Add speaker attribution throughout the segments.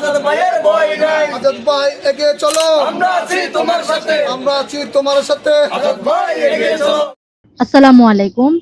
Speaker 1: আজাদ ভাইয়ের ভয় নাই।
Speaker 2: আজাদ ভাই এগিয়ে চলো।
Speaker 1: আমরা আছি তোমার সাথে।
Speaker 2: আমরা আছি তোমার সাথে।
Speaker 1: আজাদ ভাই এগিয়ে চলো।
Speaker 3: আসসালামু আলাইকুম।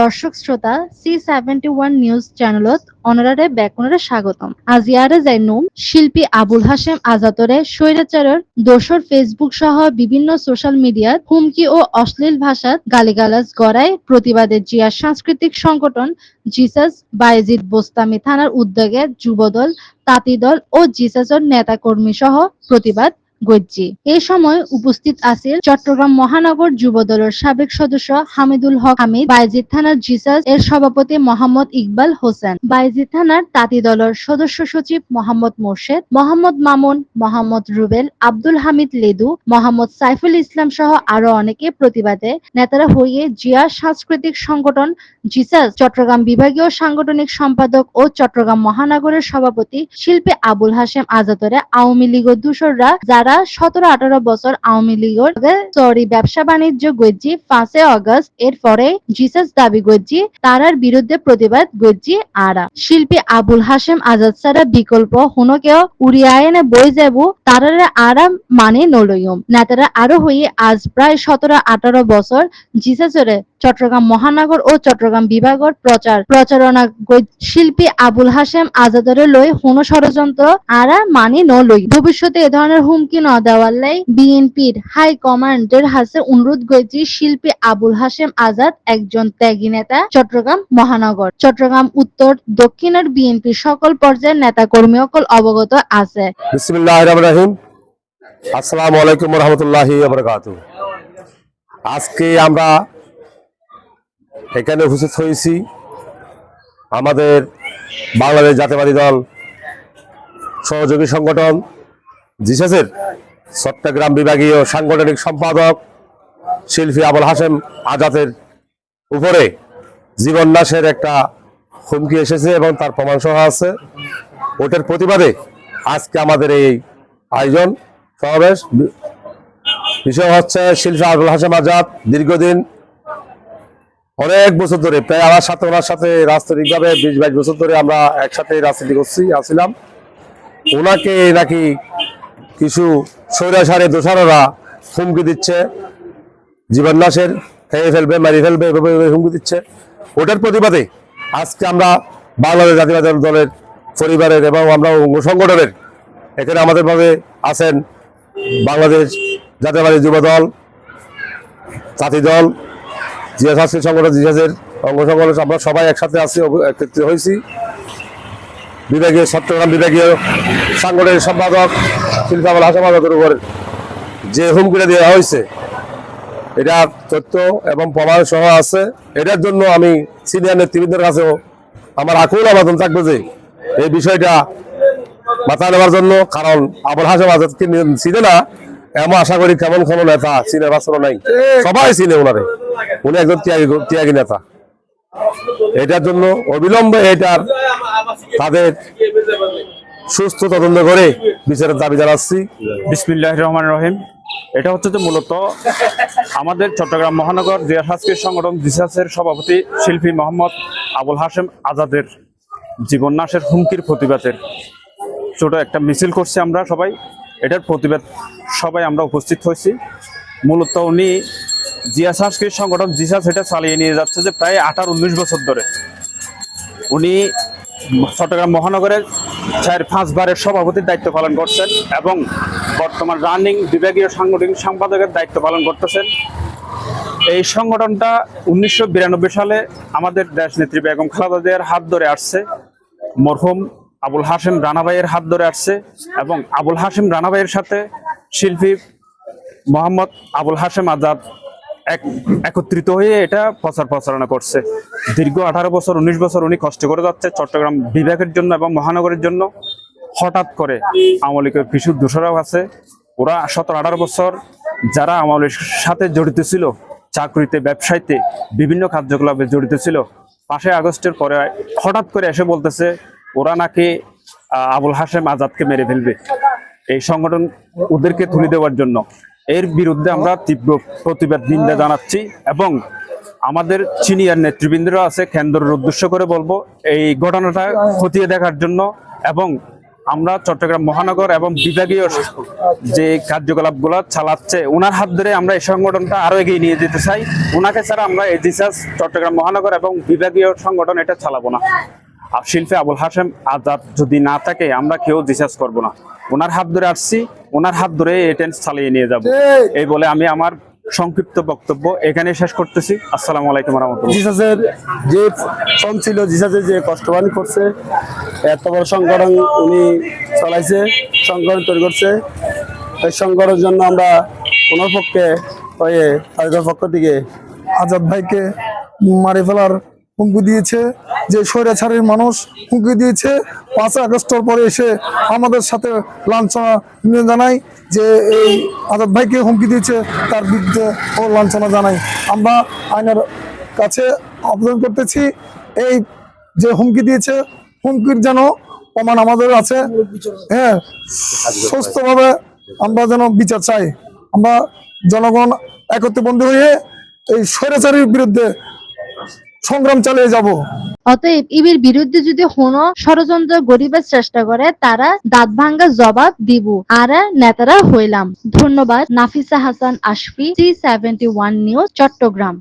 Speaker 3: দর্শক শ্রোতা সি সেভেন্টি ওয়ান নিউজ চ্যানেলত অনারারে ব্যাকুণরে স্বাগতম। আজিয়ারে জাইনুম শিল্পী আবুল হাশেম আজাতরে স্বৈরাচারের দোসর ফেসবুক সহ বিভিন্ন সোশ্যাল মিডিয়াত হুমকি ও অশ্লীল ভাষাত গালিগালাজ গড়ায় প্রতিবাদে জিয়া সাংস্কৃতিক সংগঠন জিসাস বায়েজিদ বোস্তামি থানার উদ্যোগে যুবদল, তাঁতিদল ও জিসাসের নেতাকর্মী সহ প্রতিবাদ গজ্জি। এই সময় উপস্থিত আছেন চট্টগ্রাম মহানগর যুবদলের সাবেক সদস্য হামিদুল হক হামিদ, বাইজিদ থানার জিসাস এর সভাপতি মোহাম্মদ ইকবাল হোসেন, বাইজিদ থানার তাঁতি দলের সদস্য সচিব মোহাম্মদ মোর্শেদ, মোহাম্মদ মামুন, মোহাম্মদ রুবেল, আব্দুল হামিদ লেদু, মোহাম্মদ সাইফুল ইসলাম সহ আরও অনেকে প্রতিবাদে নেতারা হয়ে জিয়া সাংস্কৃতিক সংগঠন জিসাস, চট্টগ্রাম বিভাগীয় সাংগঠনিক সম্পাদক ও চট্টগ্রাম মহানগরের সভাপতি শিল্পী আবুল হাশেম আজাদরে আওয়ামী লীগের দূষররা যারা সতেরো আঠারো বছর আওয়ামী লীগের সরি, ব্যবসা বাণিজ্য গজ্জি পাঁচে অগস্ট এর পরে জিসাস দাবি গজ্জি, তারার বিরুদ্ধে প্রতিবাদ গজ্জি, আরা। শিল্পী আবুল হাশেম আজাদ সারা বিকল্প হুনকেও উড়িয়ায়নে বই যাব, তারারে আরা মানে নলয়ম নেতারা আরও হয়ে আজ প্রায় সতেরো আঠারো বছর জিসাসরে চট্টগ্রাম মহানগর ও চট্টগ্রাম বিভাগের প্রচার, প্রচারণা শিল্পী আবুল হাশেম আজাদরে লই হুন ষড়যন্ত্র, আরা মানি ন লই ভবিষ্যতে এ ধরনের হুমকি ন বিএনপির হাই কমান্ডের হাসে অনুরোধ করেছি শিল্পী আবুল হাশেম আজাদ, একজন ত্যাগী নেতা, চট্টগ্রাম মহানগর। চট্টগ্রাম উত্তর দক্ষিণের সকল পর্যায়ের নেতা কর্মী অবগত আছে।
Speaker 4: আসসালামু আলাইকুম রহমতুল্লাহি আজকে আমরা এখানে উপস্থিত হয়েছি আমাদের বাংলাদেশ জাতীয়বাদী দল সহযোগী সংগঠন জিসাসের চট্টগ্রাম বিভাগীয় সাংগঠনিক সম্পাদক শিল্পী আবুল হাসেম আজাদের উপরে জীবন নাশের একটা হুমকি এসেছে এবং তার প্রমাণ সহ আছে। ওটার প্রতিবাদে আজকে আমাদের এই আয়োজন, সমাবেশ। বিষয় হচ্ছে শিল্পী আবুল হাসেম আজাদ দীর্ঘদিন, অনেক বছর ধরে, প্রায় আমার সাথে, ওনার সাথে রাজনৈতিকভাবে বিশ বাইশ বছর ধরে আমরা একসাথে রাজনীতি করছি আসছিলাম ওনাকে নাকি কিছু স্বৈরাচারে দোষাররা হুমকি দিচ্ছে। জীবন নাশের খেয়ে ফেলবে, মারি ফেলবে, এভাবে হুমকি দিচ্ছে। ওটার প্রতিবাদে আজকে আমরা বাংলাদেশ জাতীয় দলের পরিবারের এবং আমরা অঙ্গ সংগঠনের এখানে আমাদের ভাবে আছেন বাংলাদেশ জাতীয়বাদী যুব দল, জাতি দল জিয়া সংগঠন জিয়াসের অঙ্গ সংগঠন, আমরা সবাই একসাথে অব- একত্রিত হয়েছি। বিভাগীয় চট্টগ্রাম বিভাগীয় সাংগঠনিক সম্পাদক শিল্পাবল হাসামাদের উপর যে হুমকিটা দেওয়া হয়েছে এটা তথ্য এবং প্রমাণ সহ আছে। এটার জন্য আমি সিনিয়র নেতৃবৃন্দের কাছেও আমার আকুল আবেদন থাকবে যে এই বিষয়টা মাথা নেওয়ার জন্য কারণ আবুল হাসেম আজাদকে চিনে না এমন আশা করি কেমন কেমন নেতা চিনে বাঁচানো নাই। সবাই চিনে ওনারে। উনি একজন ত্যাগী ত্যাগী নেতা। এটার জন্য অবিলম্বে এটার তাদের সুস্থ তদন্ত করে বিচারের দাবি জানাচ্ছি।
Speaker 5: বিসমিল্লাহ রহমান রহিম। এটা হচ্ছে যে মূলত আমাদের চট্টগ্রাম মহানগর জিয়া সাংস্কৃতিক সংগঠন জিসাসের সভাপতি শিল্পী মোহাম্মদ আবুল হাসেম আজাদের জীবন নাশের হুমকির প্রতিবাদের ছোট একটা মিছিল করছি আমরা সবাই। এটার প্রতিবাদ সবাই আমরা উপস্থিত হয়েছি। মূলত উনি জিয়া সাংস্কৃতিক সংগঠন জিসাস এটা চালিয়ে নিয়ে যাচ্ছে যে প্রায় আঠারো উনিশ বছর ধরে। উনি চট্টগ্রাম মহানগরের চার পাঁচবারের সভাপতির দায়িত্ব পালন করছেন এবং বর্তমান রানিং বিভাগীয় সাংগঠনিক সম্পাদকের দায়িত্ব পালন করতেছেন। এই সংগঠনটা উনিশশো বিরানব্বই সালে আমাদের দেশ নেত্রী বেগম খালেদা জিয়ার হাত ধরে আসছে। মরহুম আবুল হাসেম রানাভাইয়ের হাত ধরে আসছে এবং আবুল হাশেম রানাভাইয়ের সাথে শিল্পী মোহাম্মদ আবুল হাশেম আজাদ একত্রিত হয়ে এটা প্রচার প্রচারণা করছে। দীর্ঘ আঠারো বছর, উনিশ বছর উনি কষ্ট করে যাচ্ছে চট্টগ্রাম বিভাগের জন্য এবং মহানগরের জন্য। হঠাৎ করে আওয়ামী লীগের কিছু দোষরাও আছে। ওরা সতেরো, আঠারো বছর যারা আওয়ামী সাথে জড়িত ছিল, চাকরিতে, ব্যবসায়ীতে বিভিন্ন কার্যকলাপে জড়িত ছিল, পাঁচই আগস্টের পরে হঠাৎ করে এসে বলতেছে, ওরা নাকি আবুল হাশেম আজাদকে মেরে ফেলবে। এই সংগঠন ওদেরকে তুলে দেওয়ার জন্য। এর বিরুদ্ধে আমরা তীব্র প্রতিবাদ, নিন্দা জানাচ্ছি এবং আমাদের সিনিয়র নেতৃবৃন্দরা আছে কেন্দ্রের উদ্দেশ্য করে বলব, এই ঘটনাটা খতিয়ে দেখার জন্য এবং আমরা চট্টগ্রাম মহানগর এবং বিভাগীয় যে কার্যকলাপগুলো চালাচ্ছে ওনার হাত ধরে আমরা এই সংগঠনটা আরও এগিয়ে নিয়ে যেতে চাই। ওনাকে ছাড়া আমরা এই চট্টগ্রাম মহানগর এবং বিভাগীয় সংগঠন এটা চালাবো না। আর শিল্পে আবুল হাসেম আজাদ যদি না থাকে আমরা কেউ জিসাস করব না। ওনার হাত ধরে আসছি ওনার হাত ধরে এই টেন্স চালিয়ে নিয়ে যাব। এই বলে আমি আমার সংক্ষিপ্ত বক্তব্য এখানে শেষ করতেছি। আসসালামু আলাইকুম রহমতুল্লাহ।
Speaker 6: জিসাসের যে ফোন ছিল জিসাসের যে কষ্টবান করছে এত বড় সংগঠন উনি চালাইছে সংগঠন তৈরি করছে এই সংগঠনের জন্য আমরা ওনার পক্ষে হয়ে তাদের পক্ষ থেকে
Speaker 2: আজাদ ভাইকে মারি ফেলার হুমকি দিয়েছে। যে স্বৈরাচারীর মানুষ হুমকি দিয়েছে। পাঁচ আগস্টের পরে এসে আমাদের সাথে লাঞ্ছনা জানাই যে এই আজাদ ভাইকে হুমকি দিয়েছে, তার বিরুদ্ধে ও লাঞ্ছনা জানাই আমরা আইনের কাছে আবেদন করতেছি, এই যে হুমকি দিয়েছে, হুমকির যেন প্রমাণ আমাদের আছে। হ্যাঁ সুস্থভাবে আমরা যেন বিচার চাই। আমরা জনগণ একত্রবন্দী হয়ে এই স্বৈরাচারীর বিরুদ্ধে সংগ্রাম চালিয়ে যাব।
Speaker 3: অতএব ইবির বিরুদ্ধে যদি কোন ষড়যন্ত্র গরিবের চেষ্টা করে, তারা দাঁত ভাঙ্গা জবাব দিব। আর নেতারা হইলাম। ধন্যবাদ। Nafisa Hasan Ashfi C seventy one news Chattogram.